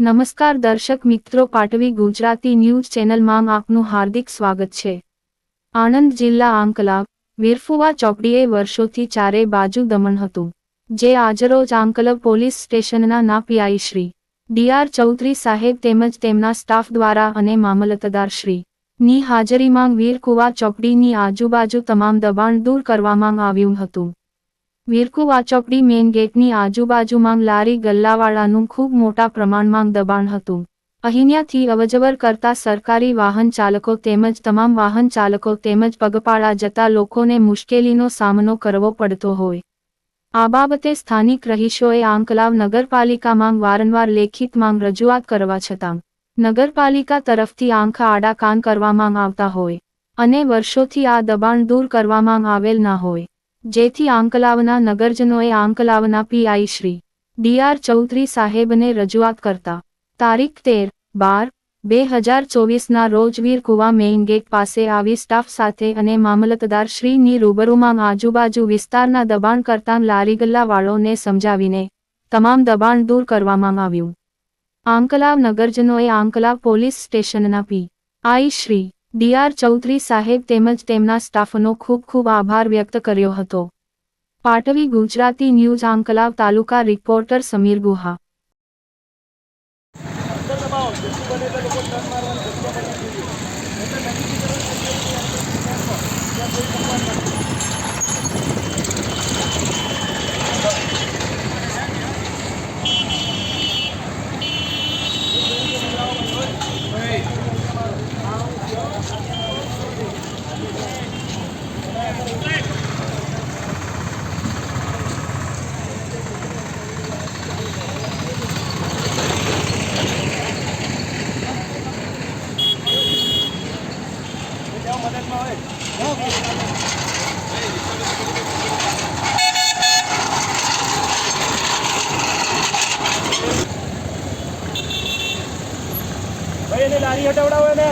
નમસ્કાર દર્શક મિત્રો, પાટવી ગુજરાતી ન્યૂઝ ચેનલમાં આપનું હાર્દિક સ્વાગત છે. આણંદ જિલ્લા આંકલાવ, વીરફુવા ચોકડીએ વર્ષોથી ચારે બાજુ દમન હતું, જે આજરોજ આંકલવ પોલીસ સ્ટેશનના ના પીઆઈ શ્રી ડીઆર ચૌધરી સાહેબ તેમજ તેમના સ્ટાફ દ્વારા અને મામલતદાર શ્રી ની હાજરીમાં વીરકુવા ચોકડીની આજુબાજુ તમામ દબાણ દૂર કરવામાં આવ્યું હતું. વીરકુવા ચોકડી મેઇન ગેટની આજુબાજુમાં લારી ગલ્લાવાળાનું ખૂબ મોટા પ્રમાણમાં દબાણ હતું. અહીંયાથી અવજવર કરતા સરકારી વાહન ચાલકો તેમજ તમામ વાહન ચાલકો તેમજ પગપાળા જતા લોકોને મુશ્કેલીનો સામનો કરવો પડતો હોય. આ બાબતે સ્થાનિક રહીશોએ આંકલાવ નગરપાલિકામાં વારંવાર લેખિત માંગ રજૂઆત કરવા છતાં, નગરપાલિકા તરફથી આંખ આડા કાન કરવામાં આવતા હોય, અને વર્ષોથી આ દબાણ દૂર કરવામાં આવેલ ના હોય. જેથી આંકલાવના નગરજનોએ આંકલાવના પીઆઈ શ્રી ડીઆર ચૌધરી સાહેબને રજૂઆત કરતા તારીખ તેર બાર બે હજાર ચોવીસના રોજ વીર કુવા મેઇન ગેટ પાસે આવી સ્ટાફ સાથે અને મામલતદાર શ્રીની રૂબરૂમાં આજુબાજુ વિસ્તારના દબાણ કરતા લારીગલ્લાવાળોને સમજાવીને તમામ દબાણ દૂર કરવામાં આવ્યું. આંકલાવ નગરજનોએ આંકલાવ પોલીસ સ્ટેશનના P I Shri DR Chaudhary સાહેબ તેમજ તેમના સ્ટાફનો ખૂબ ખૂબ આભાર વ્યક્ત કર્યો હતો. Patvi Gujarati news Anklav taluka reporter Sameer Guha. ભાઈ એને લારી હટાવડાવો એને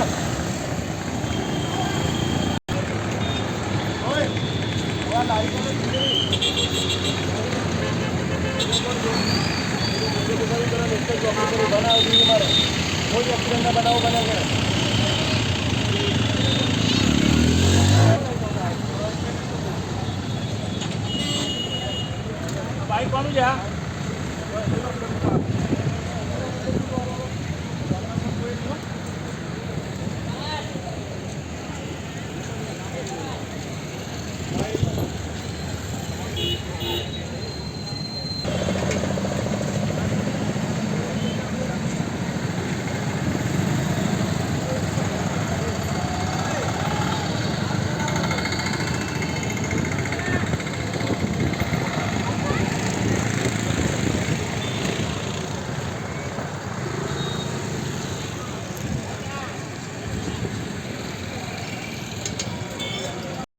કોઈ એક્સિડન્ટ બનાવો બને છે કોનું છે આ